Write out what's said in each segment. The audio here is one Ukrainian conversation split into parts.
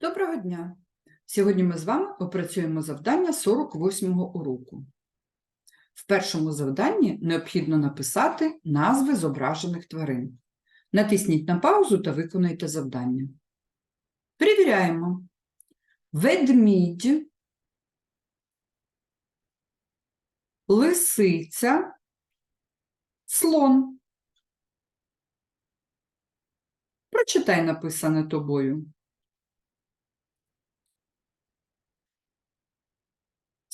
Доброго дня! Сьогодні ми з вами опрацюємо завдання 48-го уроку. В першому завданні необхідно написати назви зображених тварин. Натисніть на паузу та виконайте завдання. Перевіряємо. Ведмідь, лисиця, слон. Прочитай написане тобою.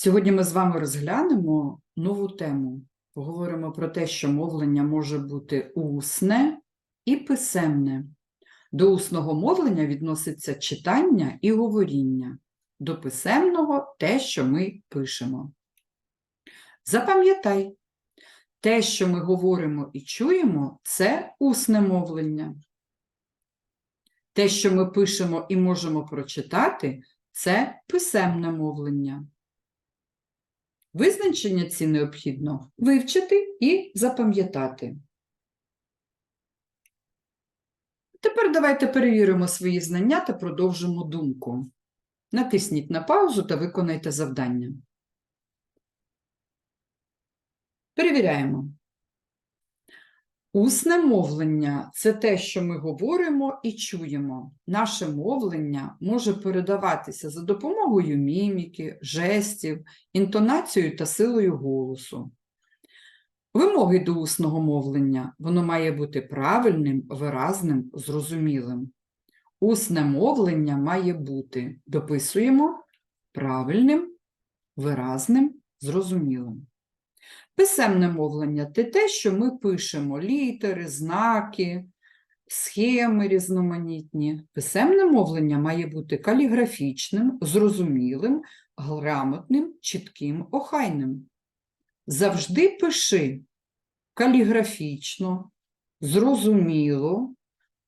Сьогодні ми з вами розглянемо нову тему. Поговоримо про те, що мовлення може бути усне і писемне. До усного мовлення відноситься читання і говоріння, до писемного те, що ми пишемо. Запам'ятай, те, що ми говоримо і чуємо, це усне мовлення. Те, що ми пишемо і можемо прочитати, це писемне мовлення. Визначення ці необхідно вивчити і запам'ятати. Тепер давайте перевіримо свої знання та продовжимо думку. Натисніть на паузу та виконайте завдання. Перевіряємо. Усне мовлення це те, що ми говоримо і чуємо. Наше мовлення може передаватися за допомогою міміки, жестів, інтонацією та силою голосу. Вимоги до усного мовлення воно має бути правильним, виразним, зрозумілим. Усне мовлення має бути, дописуємо, правильним, виразним, зрозумілим. Писемне мовлення це те, що ми пишемо літери, знаки, схеми різноманітні. Писемне мовлення має бути каліграфічним, зрозумілим, грамотним, чітким, охайним. Завжди пиши каліграфічно, зрозуміло,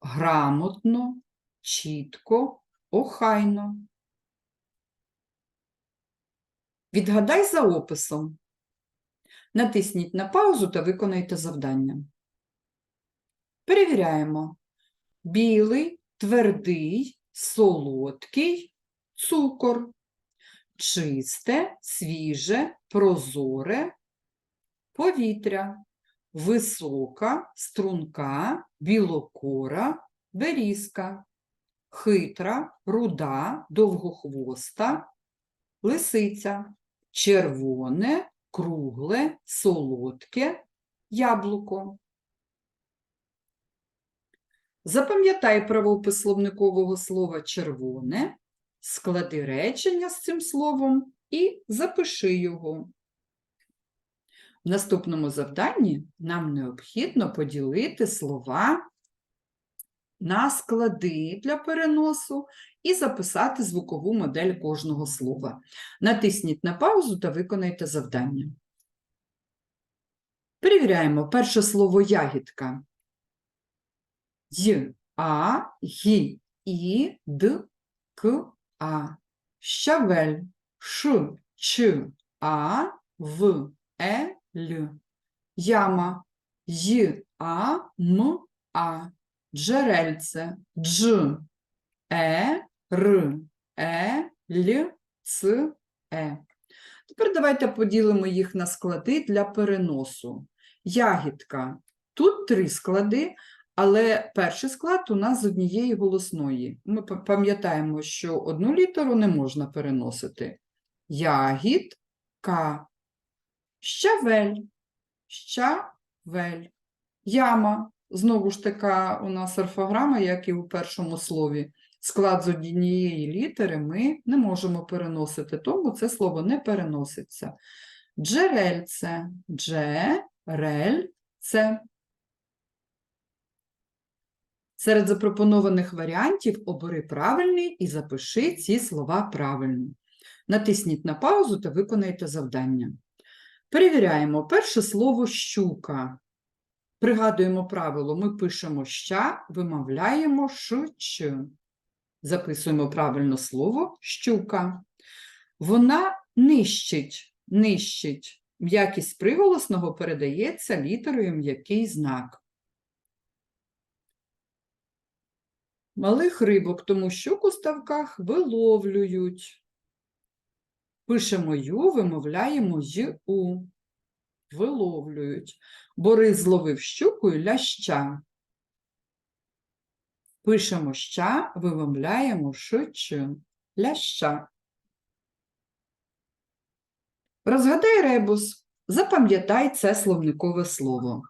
грамотно, чітко, охайно. Відгадай за описом. Натисніть на паузу та виконайте завдання. Перевіряємо. Білий, твердий, солодкий, цукор. Чисте, свіже, прозоре, повітря, висока, струнка, білокора, берізка, хитра, руда, довгохвоста, лисиця, червоне, кругле, солодке, яблуко. Запам'ятай правопис словникового слова червоне, склади речення з цим словом і запиши його. В наступному завданні нам необхідно поділити слова на склади для переносу і записати звукову модель кожного слова. Натисніть на паузу та виконайте завдання. Перевіряємо перше слово ягідка. Й, А, Гі, І, Д, К, А. Щавель. Ш, Ч, А, В, Е, Л. Яма. Й, А, М, А. Джерельце. Дж, Е, Р, Е, Л, Ц, Е. Тепер давайте поділимо їх на склади для переносу. Ягідка. Тут три склади, але перший склад у нас з однієї голосної. Ми пам'ятаємо, що одну літеру не можна переносити. Ягідка. Щавель. Щавель. Яма. Знову ж така у нас орфограма, як і у першому слові. Склад з однієї літери ми не можемо переносити, тому це слово не переноситься. Джерельце. Джерельце. Серед запропонованих варіантів обери правильний і запиши ці слова правильно. Натисніть на паузу та виконайте завдання. Перевіряємо перше слово щука. Пригадуємо правило, ми пишемо ща, вимовляємо ш, ч. Записуємо правильно слово щука. Вона нищить, нищить. М'якість приголосного передається літерою м'який знак. малих рибок, тому що у ставках виловлюють. Пишемо ю, вимовляємо у. Виловлюють. Борис зловив щуку і ляща. Пишемо ща, вимовляємо ш, ч. Ляща. Розгадай ребус. Запам'ятай це словникове слово.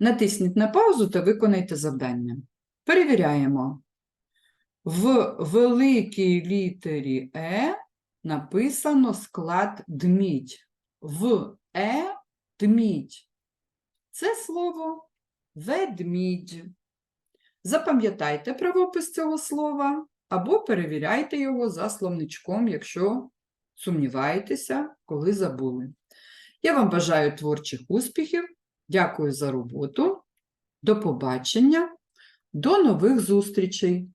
Натисніть на паузу та виконайте завдання. Перевіряємо. В великій літері Е написано склад дмідь. В Е дмідь. Це слово ведмідь. Запам'ятайте правопис цього слова або перевіряйте його за словничком, якщо сумніваєтеся, коли забули. Я вам бажаю творчих успіхів. Дякую за роботу. До побачення. До нових зустрічей!